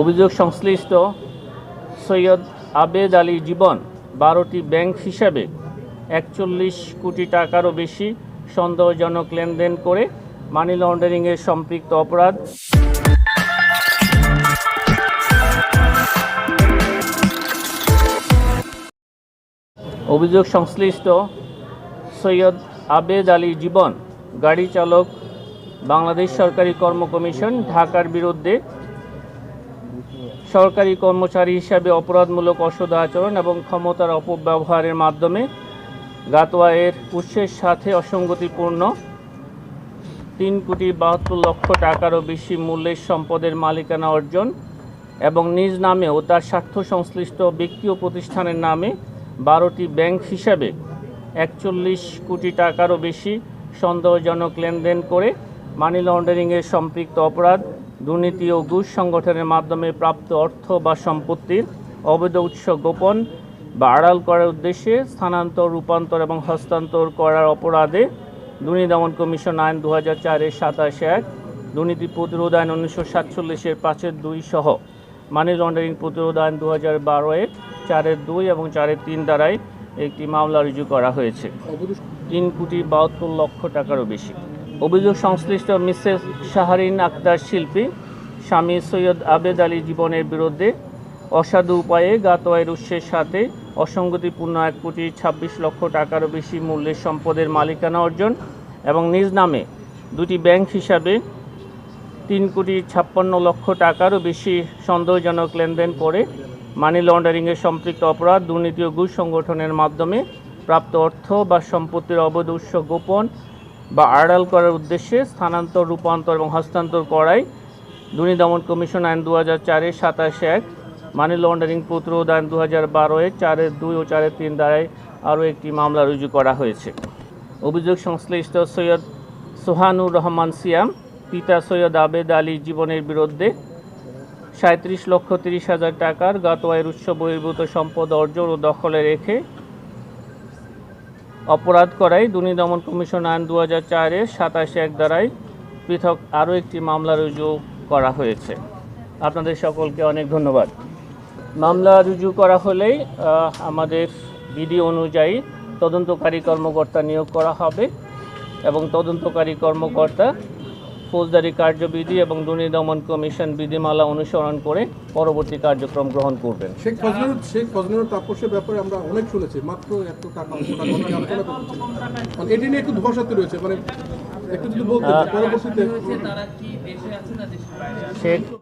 অভিযোগ সংশ্লিষ্ট সৈয়দ আবেদ আলী জীবন বারোটি ব্যাংক হিসাবে একচল্লিশ কোটি টাকারও বেশি সন্দেহজনক লেনদেন করে মানি লন্ডারিংয়ের সম্পৃক্ত অপরাধ। অভিযোগ সংশ্লিষ্ট সৈয়দ আবেদ আলী জীবন গাড়ি চালক বাংলাদেশ সরকারি কর্ম কমিশন ঢাকার বিরুদ্ধে সরকারি কর্মচারী হিসাবে অপরাধমূলক অসদ আচরণ এবং ক্ষমতার অপব্যবহারের মাধ্যমে গাতোয়ায়ের উৎসের সাথে অসঙ্গতিপূর্ণ। তিন কোটি বাহাত্তর লক্ষ টাকারও বেশি মূল্যের সম্পদের মালিকানা অর্জন এবং নিজ নামে ও তার স্বার্থ সংশ্লিষ্ট ব্যক্তি ও প্রতিষ্ঠানের নামে বারোটি ব্যাংক হিসাবে একচল্লিশ কোটি টাকারও বেশি সন্দেহজনক লেনদেন করে মানি লন্ডারিংয়ের সম্পৃক্ত অপরাধ দুর্নীতি ও ঘুষ সংগঠনের মাধ্যমে প্রাপ্ত অর্থ বা সম্পত্তির অবৈধ উৎস গোপন বা আড়াল করার উদ্দেশ্যে স্থানান্তর, রূপান্তর এবং হস্তান্তর করার অপরাধে দুর্নীতি দমন কমিশন আইন দু হাজার চারের সাতাশ এক, দুর্নীতি প্রতিরোধ আইন উনিশশো সাতচল্লিশের পাঁচের দুই সহ। মানি লন্ডারিং প্রতিরোধ আইন দু হাজার বারো বারোয়ের চারের দুই এবং চারের তিন দ্বারাই একটি মামলা রুজু করা হয়েছে। তিন কোটি বাহাত্তর লক্ষ টাকারও বেশি। অভিযোগ সংশ্লিষ্ট মিসেস শাহরিন আক্তার শিল্পী, স্বামী সৈয়দ আবেদ আলী জীবনের বিরুদ্ধে অসাধু উপায়ে গাতোয়াইর উৎসের সাথে অসঙ্গতিপূর্ণ এক কোটি ছাব্বিশ লক্ষ টাকারও বেশি মূল্যের সম্পদের মালিকানা অর্জন এবং নিজ নামে দুটি ব্যাংক হিসাবে তিন কোটি ছাপ্পান্ন লক্ষ টাকারও বেশি সন্দেহজনক লেনদেন করে মানি লন্ডারিংয়ের সম্পৃক্ত অপরাধ, দুর্নীতি ও ঘুষ সংগঠনের মাধ্যমে প্রাপ্ত অর্থ বা সম্পত্তির অবৈধ উৎস গোপন বা আড়াল করার উদ্দেশ্যে স্থানান্তর, রূপান্তর এবং হস্তান্তর করায় দুর্নীতি দমন কমিশন আইন দু হাজার চারের সাতাশ এক, মানি লন্ডারিং প্রতিরোধ আইন দু হাজার বারোয় চারের দুই ও চারের তিন দ্বারায় আরও একটি মামলা রুজু করা হয়েছে। অভিযোগ সংশ্লিষ্ট সৈয়দ সোহানুর রহমান সিয়াম, পিতা সৈয়দ আবেদ আলী জীবনের বিরুদ্ধে সাঁত্রিশ লক্ষ তিরিশ হাজার টাকার গাতোয়ায়ের উৎস বহির্ভূত সম্পদ অর্জন ও দখলে রেখে অপরাধ করায় দুর্নীতি দমন কমিশন আইন দু হাজার চারের সাতাশে এক দ্বারাই পৃথক আরও একটি মামলা রুজু করা হয়েছে। আপনাদের সকলকে অনেক ধন্যবাদ। মামলা রুজু করা হলেই আমাদের বিধি অনুযায়ী তদন্তকারী কর্মকর্তা নিয়োগ করা হবে এবং তদন্তকারী কর্মকর্তা ফৌজদারি কার্যবিধি এবং দুর্নীতি দমন কমিশন বিধিমালা অনুসরণ করে পরবর্তী কার্যক্রম গ্রহণ করবেন। শেখ ফজলুর শেখ ফজলুর তাপসের ব্যাপারে আমরা অনেক শুনেছি মাত্র এত টাকা মানে এটি নিয়ে একটু ধোয়াশাতে রয়েছে মানে একটু যদি বলতেন পরবর্তীতে শেখ